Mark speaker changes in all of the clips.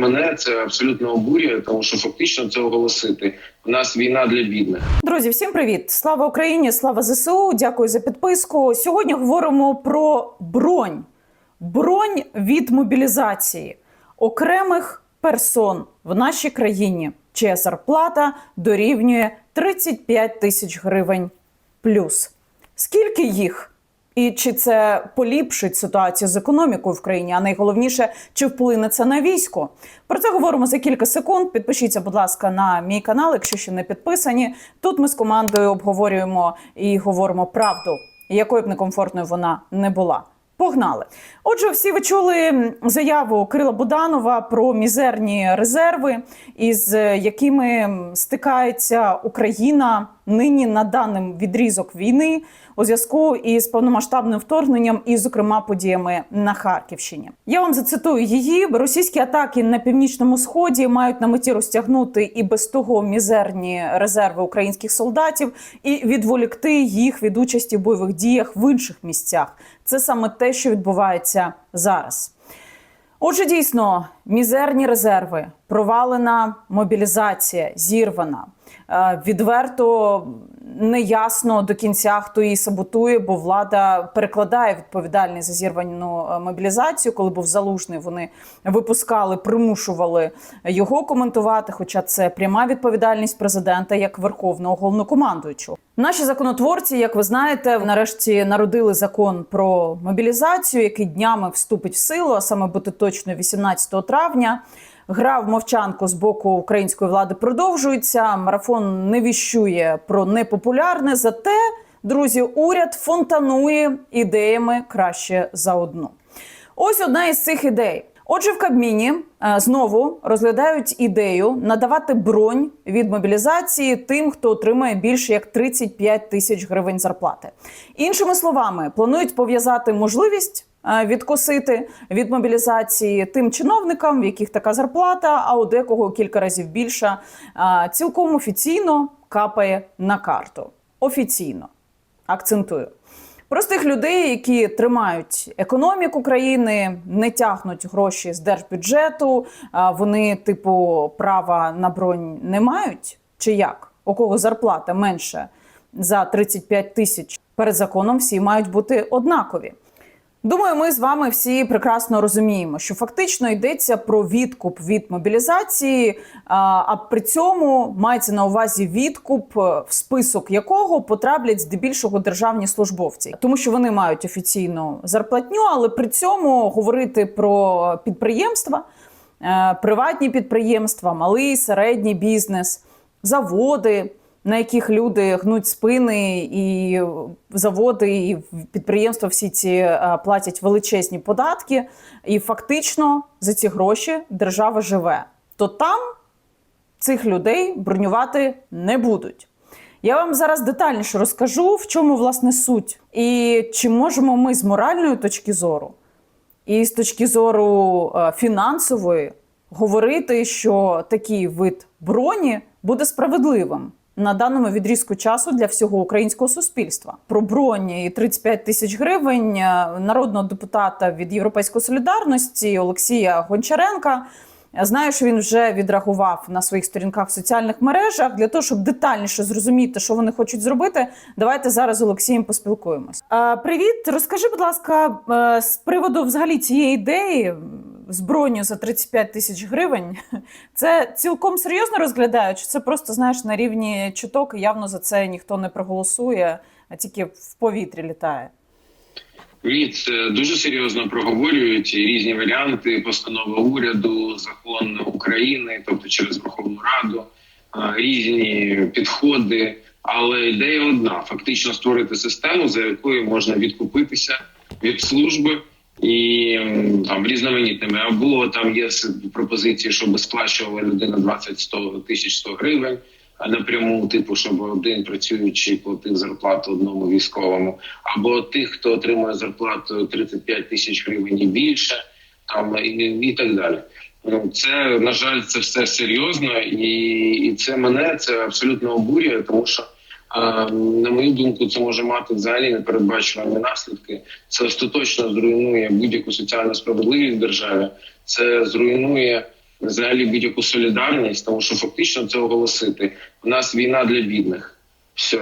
Speaker 1: Мене це абсолютно обурює, тому що фактично це оголосити. У нас війна для бідних.
Speaker 2: Друзі, всім привіт! Слава Україні! Слава ЗСУ! Дякую за підписку. Сьогодні говоримо про бронь, бронь від мобілізації окремих персон в нашій країні, чия зарплата дорівнює 35 тисяч гривень плюс. Скільки їх? І чи це поліпшить ситуацію з економікою в країні? А найголовніше, чи вплине це на військо? Про це говоримо за кілька секунд. Підпишіться, будь ласка, на мій канал, якщо ще не підписані. Тут ми з командою обговорюємо і говоримо правду, якою б некомфортною вона не була. Погнали. Отже, всі ви чули заяву Кирила Буданова про мізерні резерви, із якими стикається Україна нині на даним відрізок війни у зв'язку із повномасштабним вторгненням і, зокрема, подіями на Харківщині. Я вам зацитую її: російські атаки на північному сході мають на меті розтягнути і без того мізерні резерви українських солдатів і відволікти їх від участі в бойових діях в інших місцях. Це саме те, що відбувається зараз. Отже, дійсно, мізерні резерви, провалена мобілізація, зірвана. Е, Відверто неясно до кінця, хто її саботує, бо влада перекладає відповідальність за зірвану е, мобілізацію. Коли був залужний, вони випускали, примушували його коментувати. Хоча це пряма відповідальність президента як верховного головнокомандуючого. Наші законотворці, як ви знаєте, нарешті народили закон про мобілізацію, який днями вступить в силу, а саме бути точно 18 травня. Гра в мовчанку з боку української влади продовжується. Марафон не віщує про непопулярне. Зате, друзі, уряд фонтанує ідеями краще за одну. Ось одна із цих ідей. Отже, в Кабміні е, знову розглядають ідею надавати бронь від мобілізації тим, хто отримає більше як 35 тисяч гривень зарплати. Іншими словами, планують пов'язати можливість відкосити від мобілізації тим чиновникам, в яких така зарплата, а у декого кілька разів більша, е, цілком офіційно капає на карту. Офіційно акцентую. Простих людей, які тримають економіку країни, не тягнуть гроші з держбюджету. Вони, типу, права на бронь не мають. Чи як? У кого зарплата менше за 35 тисяч перед законом, всі мають бути однакові. Думаю, ми з вами всі прекрасно розуміємо, що фактично йдеться про відкуп від мобілізації, а, при цьому мається на увазі відкуп, е, в список якого потраплять здебільшого державні службовці, тому що вони мають офіційну зарплатню, але при цьому говорити про підприємства, е, приватні підприємства, малий середній бізнес, заводи на яких люди гнуть спини, і заводи, і підприємства всі ці е, платять величезні податки, і фактично за ці гроші держава живе. То там цих людей бронювати не будуть. Я вам зараз детальніше розкажу, в чому власне суть, і чи можемо ми з моральної точки зору, і з точки зору е, фінансової говорити, що такий вид броні буде справедливим на даному відрізку часу для всього українського суспільства. Про броні і 35 тисяч гривень е, народного депутата від Європейської солідарності Олексія Гончаренка. Знаю, що він вже відреагував на своїх сторінках в соціальних мережах для того, щоб детальніше зрозуміти, що вони хочуть зробити. Давайте зараз з Олексієм поспілкуємось. Е, привіт, розкажи, будь ласка, е, з приводу взагалі цієї ідеї з броню за 35 тисяч гривень. Це цілком серйозно розглядають? Чи це просто знаєш на рівні чуток? і Явно за це ніхто не проголосує, а тільки в повітрі літає.
Speaker 1: Ні, це дуже серйозно проговорюють різні варіанти постанови уряду, закон України, тобто через Верховну Раду, різні підходи. Але ідея одна: фактично створити систему, за якою можна відкупитися від служби і там різноманітними. Або там є пропозиції, щоб сплачувала людина 20-100 тисяч 100 гривень. а Напряму, типу, щоб один працюючий платив зарплату одному військовому, або тих, хто отримує зарплату 35 тисяч гривень і більше, там і, і так далі. Ну це на жаль, це все серйозно, і, і це мене це абсолютно обурює, тому що на мою думку, це може мати взагалі непередбачувані наслідки. Це остаточно зруйнує будь-яку соціальну справедливість в державі. Це зруйнує взагалі будь-яку солідарність, тому що фактично це оголосити. У нас війна для бідних. Все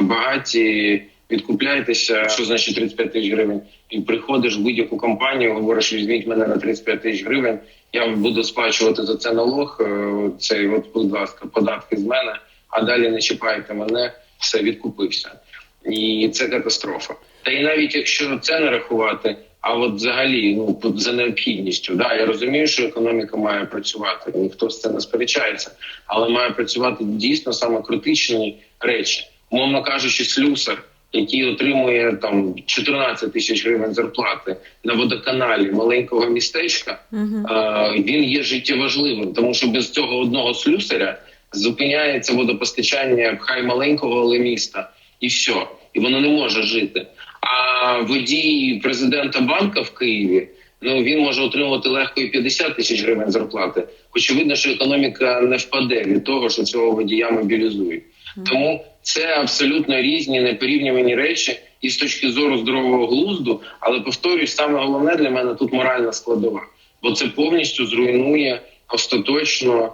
Speaker 1: багаті відкупляйтеся. Що значить 35 тисяч гривень? І приходиш в будь-яку компанію, говориш, візьміть мене на 35 тисяч гривень. Я буду сплачувати за це налог. е, Цей от, будь ласка, податки з мене, а далі не чіпайте мене. Все відкупився, і це катастрофа. Та і навіть якщо це не рахувати, а от взагалі, ну за необхідністю, да, я розумію, що економіка має працювати, ніхто з це не сперечається, але має працювати дійсно саме критичні речі, умовно кажучи, слюсар, який отримує там 14 тисяч гривень зарплати на водоканалі маленького містечка,
Speaker 2: Угу.
Speaker 1: е, він є життєважливим, тому що без цього одного слюсаря зупиняється водопостачання хай маленького, але міста, і все, і воно не може жити. А водій президента банка в Києві. Ну він може отримувати легко і 50 тисяч гривень зарплати. Очевидно, що економіка не впаде від того, що цього водія мобілізують. Тому це абсолютно різні непорівнювані речі, і з точки зору здорового глузду. Але повторюсь, саме головне для мене тут моральна складова, бо це повністю зруйнує остаточно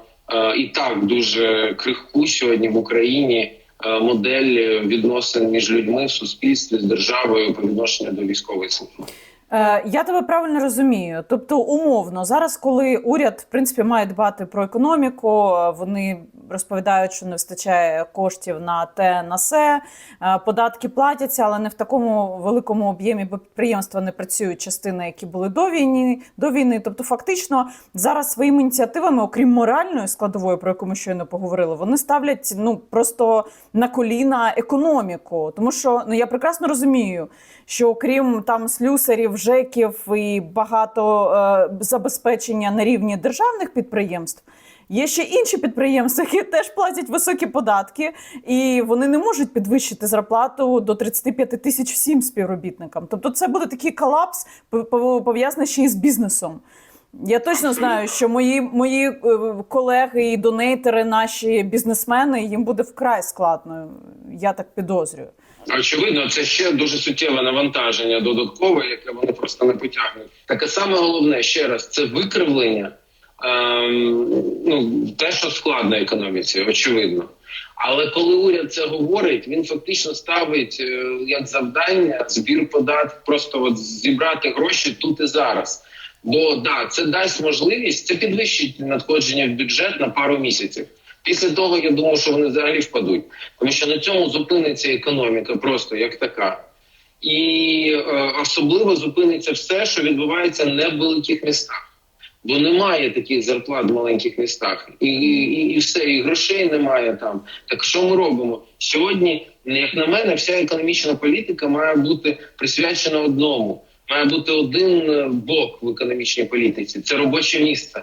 Speaker 1: і так дуже крихку сьогодні в Україні е, модель відносин між людьми в суспільстві з державою по відношенню до військової служби.
Speaker 2: Е, я тебе правильно розумію. Тобто, умовно, зараз, коли уряд в принципі має дбати про економіку, е, вони розповідають, що не вистачає коштів на те на се, е, податки платяться, але не в такому великому об'ємі, бо підприємства не працюють частини, які були до війни. До війни. Тобто, фактично, зараз своїми ініціативами, окрім моральної складової, про яку ми щойно поговорили, вони ставлять ну просто на коліна економіку. Тому що ну я прекрасно розумію, що окрім там слюсарів, ЖЕКів і багато е, забезпечення на рівні державних підприємств. Є ще інші підприємства, які теж платять високі податки, і вони не можуть підвищити зарплату до 35 тисяч всім співробітникам. Тобто, це буде такий колапс, пов- пов- пов'язаний ще й з бізнесом. Я точно знаю, що мої, мої е, колеги і донейтери, наші бізнесмени, їм буде вкрай складно. Я так підозрюю.
Speaker 1: Очевидно, це ще дуже суттєве навантаження додаткове, яке вони просто не потягнуть. Таке саме головне ще раз це викривлення. Ем, ну те, що складно економіці, очевидно. Але коли уряд це говорить, він фактично ставить е, як завдання збір податків, просто от зібрати гроші тут і зараз. Бо да, це дасть можливість, це підвищить надходження в бюджет на пару місяців. Після того я думаю, що вони взагалі впадуть, тому що на цьому зупиниться економіка, просто як така. І е, особливо зупиниться все, що відбувається не в великих містах. Бо немає таких зарплат в маленьких містах, і, і, і все, і грошей немає там. Так що ми робимо сьогодні? Як на мене, вся економічна політика має бути присвячена одному. Має бути один е, бок в економічній політиці це робоче місце.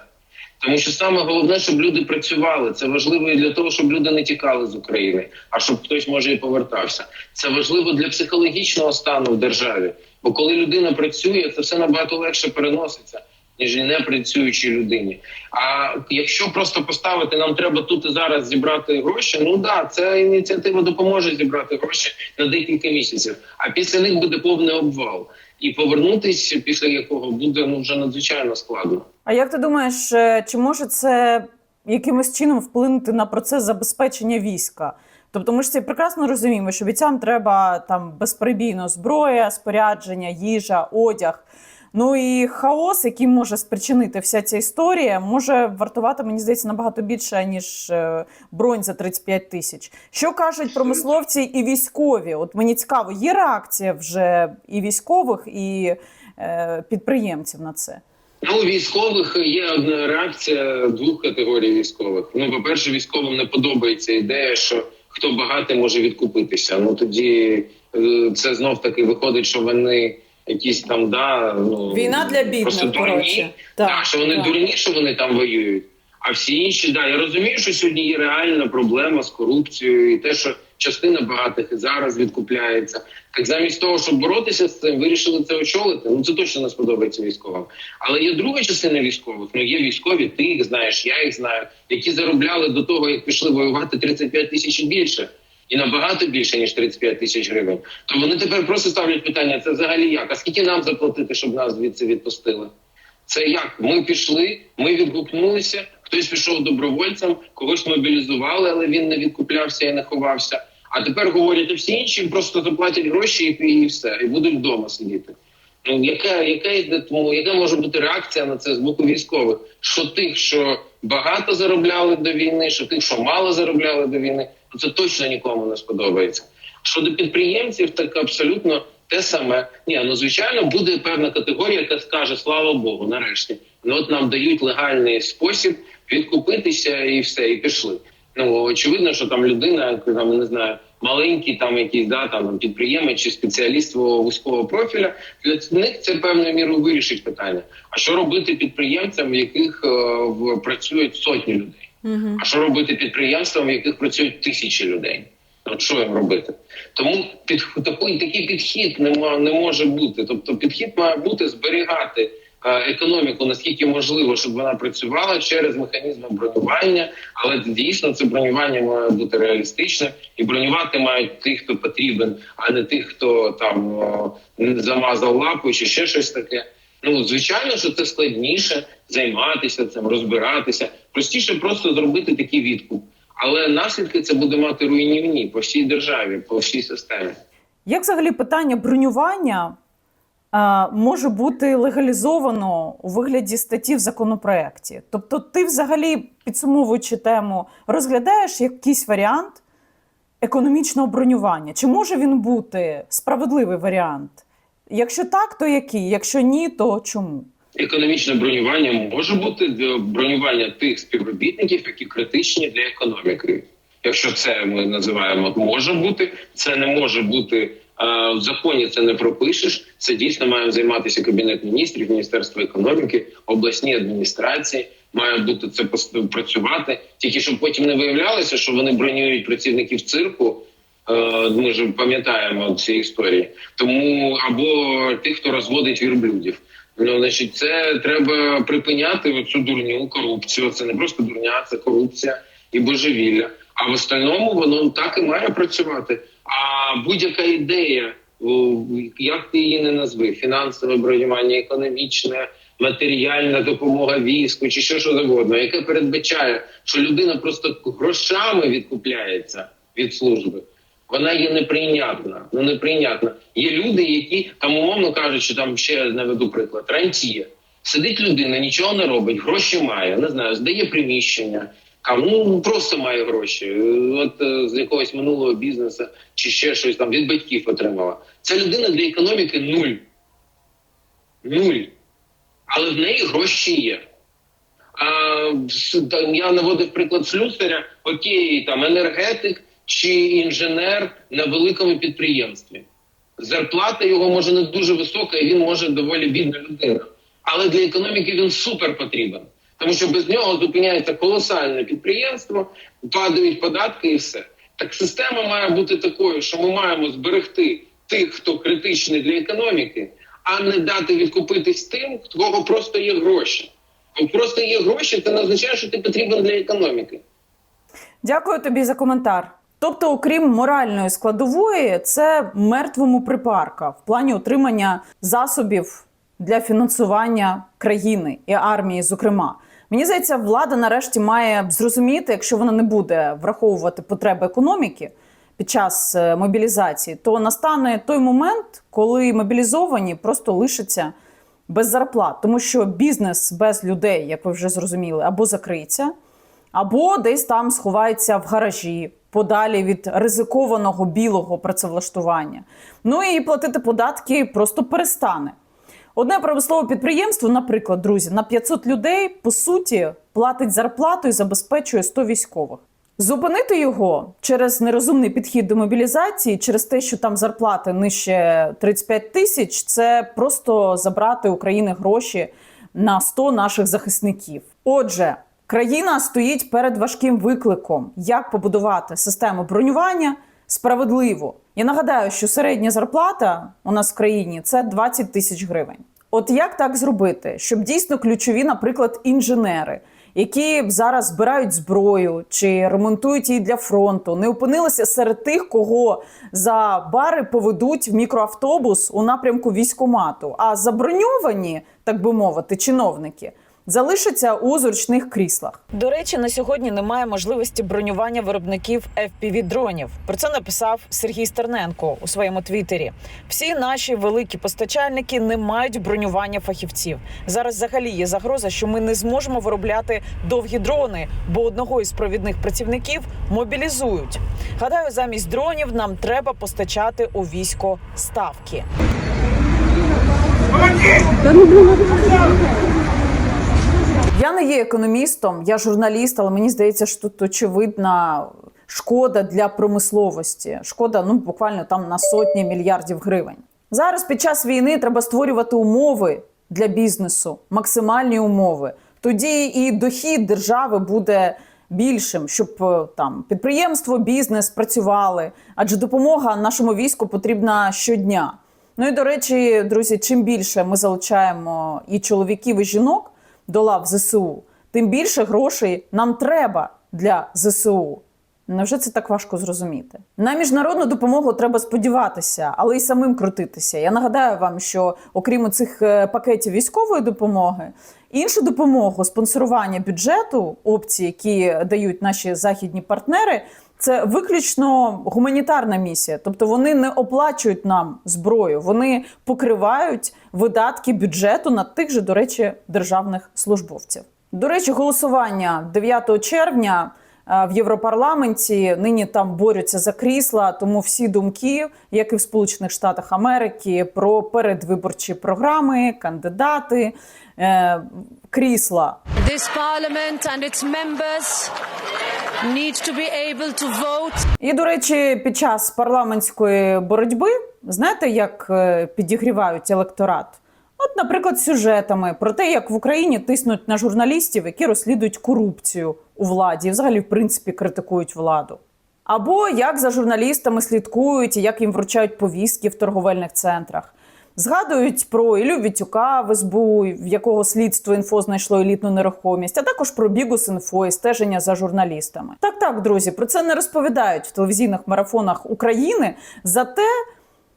Speaker 1: Тому що саме головне, щоб люди працювали. Це важливо і для того, щоб люди не тікали з України, а щоб хтось може і повертався. Це важливо для психологічного стану в державі. Бо коли людина працює, це все набагато легше переноситься ніж не працюючій людині. А якщо просто поставити, нам треба тут і зараз зібрати гроші. Ну да, ця ініціатива допоможе зібрати гроші на декілька місяців. А після них буде повний обвал, і повернутися після якого буде ну вже надзвичайно складно.
Speaker 2: А як ти думаєш, е, чи може це якимось чином вплинути на процес забезпечення війська? Тобто ми ж це прекрасно розуміємо, що бійцям треба там безперебійно зброя, спорядження, їжа, одяг. Ну і хаос, який може спричинити вся ця історія, може вартувати, мені здається, набагато більше, ніж е, бронь за 35 тисяч. Що кажуть промисловці і військові? От мені цікаво, є реакція вже і військових, і е, підприємців на це?
Speaker 1: Ну, у військових є одна реакція двох категорій військових. Ну, по-перше, військовим не подобається ідея, що хто багатий може відкупитися. Ну тоді е, це знов таки виходить, що вони якісь там да ну
Speaker 2: Війна для
Speaker 1: просто дурні,
Speaker 2: коротше.
Speaker 1: Так, що вони
Speaker 2: так.
Speaker 1: дурні, що вони там воюють. А всі інші, да, я розумію, що сьогодні є реальна проблема з корупцією, і те, що частина багатих і зараз відкупляється. Так замість того, щоб боротися з цим, вирішили це очолити. Ну це точно не сподобається військовим. Але є друга частина військових. Ну є військові, ти їх знаєш, я їх знаю, які заробляли до того, як пішли воювати 35 тисяч і більше. І набагато більше ніж 35 тисяч гривень. То вони тепер просто ставлять питання: це взагалі як? А скільки нам заплатити, щоб нас звідси відпустили? Це як ми пішли, ми відгукнулися. Хтось пішов добровольцем, когось мобілізували, але він не відкуплявся і не ховався. А тепер говорять, а всі інші просто заплатять гроші і, і все, і будуть вдома сидіти. Ну яка, яка йде тому, яка може бути реакція на це з боку військових? Що тих, що багато заробляли до війни, що тих, що мало заробляли до війни, це точно нікому не сподобається. Щодо підприємців, так абсолютно те саме. Ні, ну звичайно, буде певна категорія, яка скаже слава Богу, нарешті. Ну от нам дають легальний спосіб відкупитися і все, і пішли. Ну очевидно, що там людина, там не знаю, маленький, там якийсь да там підприємець чи спеціаліст вузького профіля. Для них це певною мірою вирішить питання. А що робити підприємцям, в яких е, працюють сотні людей?
Speaker 2: Угу.
Speaker 1: А що робити підприємствам, в яких працюють тисячі людей? От що їм робити? Тому під такий, такий підхід нема не може бути. Тобто, підхід має бути зберігати е, економіку наскільки можливо, щоб вона працювала через механізми бронювання. Але дійсно це бронювання має бути реалістичним, і бронювати мають тих, хто потрібен, а не тих, хто там о, замазав лапу чи ще щось таке. Ну звичайно, що це складніше займатися цим, розбиратися. Простіше просто зробити такий відкуп. Але наслідки це буде мати руйнівні по всій державі, по всій системі.
Speaker 2: Як взагалі питання бронювання е, може бути легалізовано у вигляді статті в законопроекті? Тобто, ти взагалі, підсумовуючи тему, розглядаєш якийсь варіант економічного бронювання? Чи може він бути справедливий варіант? Якщо так, то який? Якщо ні, то чому?
Speaker 1: Економічне бронювання може бути е, бронювання тих співробітників, які критичні для економіки. Якщо це ми називаємо, може бути, це не може бути е, в законі. Це не пропишеш. Це дійсно має займатися кабінет міністрів, міністерство економіки, обласні адміністрації. Має бути це працювати, тільки щоб потім не виявлялося, що вони бронюють працівників цирку. Ми ж пам'ятаємо ці історії. Тому або тих, хто розводить вірблюдів. Ну, значить, це треба припиняти цю дурню корупцію. Це не просто дурня, це корупція і божевілля. А в остальному воно так і має працювати. А будь-яка ідея, як ти її не назви, фінансове бронювання, економічне, матеріальна допомога війську чи що що завгодно, яке передбачає, що людина просто грошами відкупляється від служби. Вона є неприйнятна. Ну неприйнятна. Є люди, які там умовно кажуть, що там ще наведу приклад. Рантіє. Сидить людина, нічого не робить, гроші має, не знаю, здає приміщення. Там ну просто має гроші. От е, з якогось минулого бізнесу чи ще щось там від батьків отримала. Ця людина для економіки нуль. Нуль. Але в неї гроші є. А, я наводив приклад слюсаря, окей, там енергетик чи інженер на великому підприємстві. Зарплата його може не дуже висока, і він може доволі бідна людина. Але для економіки він супер потрібен, тому що без нього зупиняється колосальне підприємство, падають податки і все. Так система має бути такою, що ми маємо зберегти тих, хто критичний для економіки, а не дати відкупитись тим, кого просто є гроші. Бо просто є гроші, це не означає, що ти потрібен для економіки.
Speaker 2: Дякую тобі за коментар. Тобто, окрім моральної складової, це мертвому припарка в плані отримання засобів для фінансування країни і армії, зокрема. Мені здається, влада нарешті має зрозуміти, якщо вона не буде враховувати потреби економіки під час е, мобілізації, то настане той момент, коли мобілізовані просто лишаться без зарплат, тому що бізнес без людей, як ви вже зрозуміли, або закриється, або десь там сховається в гаражі, подалі від ризикованого білого працевлаштування. Ну і платити податки просто перестане. Одне промислове підприємство, наприклад, друзі, на 500 людей по суті платить зарплату і забезпечує 100 військових. Зупинити його через нерозумний підхід до мобілізації, через те, що там зарплати нижче 35 тисяч, це просто забрати у країни гроші на 100 наших захисників. Отже, країна стоїть перед важким викликом, як побудувати систему бронювання справедливо. Я нагадаю, що середня зарплата у нас в країні це 20 тисяч гривень. От як так зробити, щоб дійсно ключові, наприклад, інженери, які зараз збирають зброю чи ремонтують її для фронту, не опинилися серед тих, кого за бари поведуть в мікроавтобус у напрямку військомату. А заброньовані, так би мовити, чиновники залишаться у зручних кріслах. До речі, на сьогодні немає можливості бронювання виробників fpv дронів. Про це написав Сергій Стерненко у своєму твіттері. Всі наші великі постачальники не мають бронювання фахівців. Зараз взагалі є загроза, що ми не зможемо виробляти довгі дрони, бо одного із провідних працівників мобілізують. Гадаю, замість дронів нам треба постачати у військо ставки. Я не є економістом, я журналіст, але мені здається, що тут очевидна шкода для промисловості. Шкода, ну буквально там на сотні мільярдів гривень. Зараз під час війни треба створювати умови для бізнесу, максимальні умови. Тоді і дохід держави буде більшим, щоб е, там підприємство, бізнес працювали, адже допомога нашому війську потрібна щодня. Ну і до речі, друзі, чим більше ми залучаємо і чоловіків, і жінок до лав ЗСУ, тим більше грошей нам треба для ЗСУ. Невже це так важко зрозуміти? На міжнародну допомогу треба сподіватися, але й самим крутитися. Я нагадаю вам, що окрім цих пакетів військової допомоги, іншу допомогу, спонсорування бюджету, опції, які дають наші західні партнери, це виключно гуманітарна місія. Тобто вони не оплачують нам зброю, вони покривають видатки бюджету на тих же, до речі, державних службовців. До речі, голосування 9 червня е, в Європарламенті нині там борються за крісла, тому всі думки, як і в Сполучених Штатах Америки, про передвиборчі програми, кандидати, е, крісла.
Speaker 3: This parliament and its members need to be able to vote
Speaker 2: І, до речі, під час парламентської боротьби, знаєте, як е, підігрівають електорат? От, наприклад, сюжетами про те, як в Україні тиснуть на журналістів, які розслідують корупцію у владі, і взагалі, в принципі, критикують владу. Або як за журналістами слідкують і як їм вручають повістки в торговельних центрах. Згадують про Ілю Вітюка в СБУ, в якого слідство інфо знайшло елітну нерухомість, а також про Бігус інфо і стеження за журналістами. Так, так, друзі, про це не розповідають в телевізійних марафонах України. Зате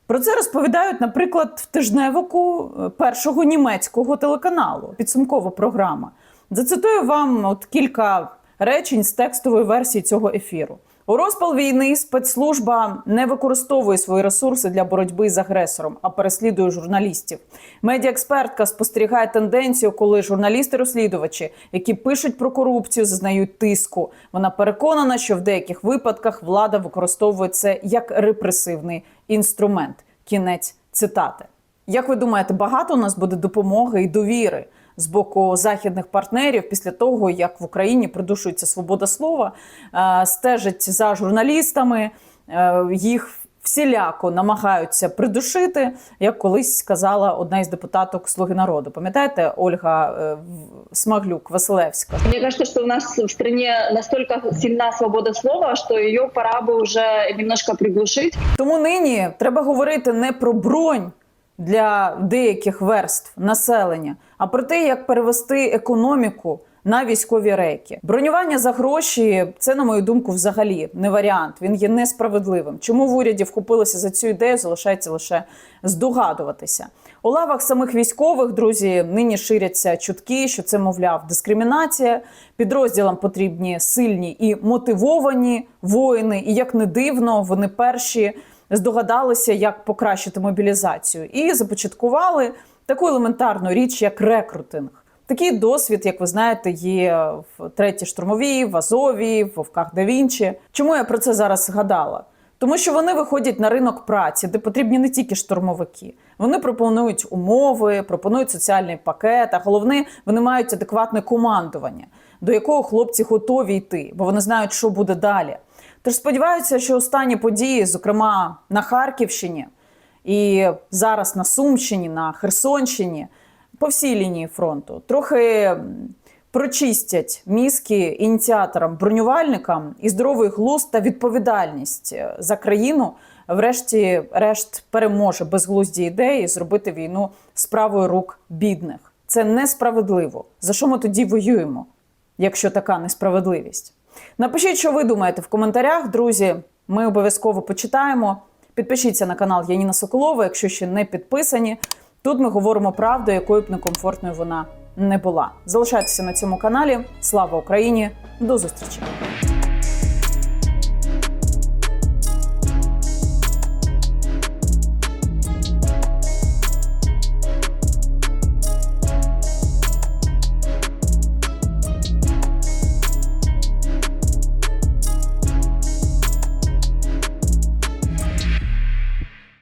Speaker 2: про це розповідають, наприклад, в тижневику е, першого німецького телеканалу. Підсумкова програма. Зацитую вам от кілька речень з текстової версії цього ефіру. У розпал війни спецслужба не використовує свої ресурси для боротьби з агресором, а переслідує журналістів. Медіаекспертка спостерігає тенденцію, коли журналісти-розслідувачі, які пишуть про корупцію, зазнають тиску. Вона переконана, що в деяких випадках влада використовує це як репресивний інструмент. Кінець цитати. Як ви думаєте, багато у нас буде допомоги і довіри з боку західних партнерів після того, як в Україні придушується свобода слова, е, стежать за журналістами, е, їх всіляко намагаються придушити, як колись сказала одна із депутаток Слуги народу. Пам'ятаєте, Ольга е, Смаглюк Василевська?
Speaker 4: Мне кажется, что у нас в стране настолько сильна свобода слова, что ее пора бы уже немножко приглушить.
Speaker 2: Тому нині треба говорити не про бронь для деяких верств населення, а про те, як перевести економіку на військові рейки. Бронювання за гроші це, на мою думку, взагалі не варіант. Він є несправедливим. Чому в уряді вхопилися за цю ідею, залишається лише здогадуватися. У лавах самих військових друзі нині ширяться чутки, що це, мовляв, дискримінація. Підрозділам потрібні сильні і мотивовані воїни. І як не дивно, вони перші здогадалися, як покращити мобілізацію, і започаткували таку елементарну річ, як рекрутинг. Такий досвід, як ви знаєте, є в третій штурмовій, в Азові, в Вовках да Вінчі. Чому я про це зараз згадала? Тому що вони виходять на ринок праці, де потрібні не тільки штурмовики. Вони пропонують умови, пропонують соціальний пакет, а головне, вони мають адекватне командування, до якого хлопці готові йти, бо вони знають, що буде далі. Тож сподіваюся, що останні події, зокрема на Харківщині і зараз на Сумщині, на Херсонщині, по всій лінії фронту, трохи прочистять мізки ініціаторам, бронювальникам і здоровий глузд та відповідальність е, за країну. Врешті решт переможе безглузді ідеї зробити війну справою рук бідних. Це несправедливо. За що ми тоді воюємо? якщо така несправедливість. Напишіть, що ви думаєте в коментарях, друзі. Ми обов'язково почитаємо. Підпишіться на канал Яніна Соколова, якщо ще не підписані. Тут ми говоримо правду, якою б некомфортною вона не була. Залишайтеся на цьому каналі. Слава Україні! До зустрічі!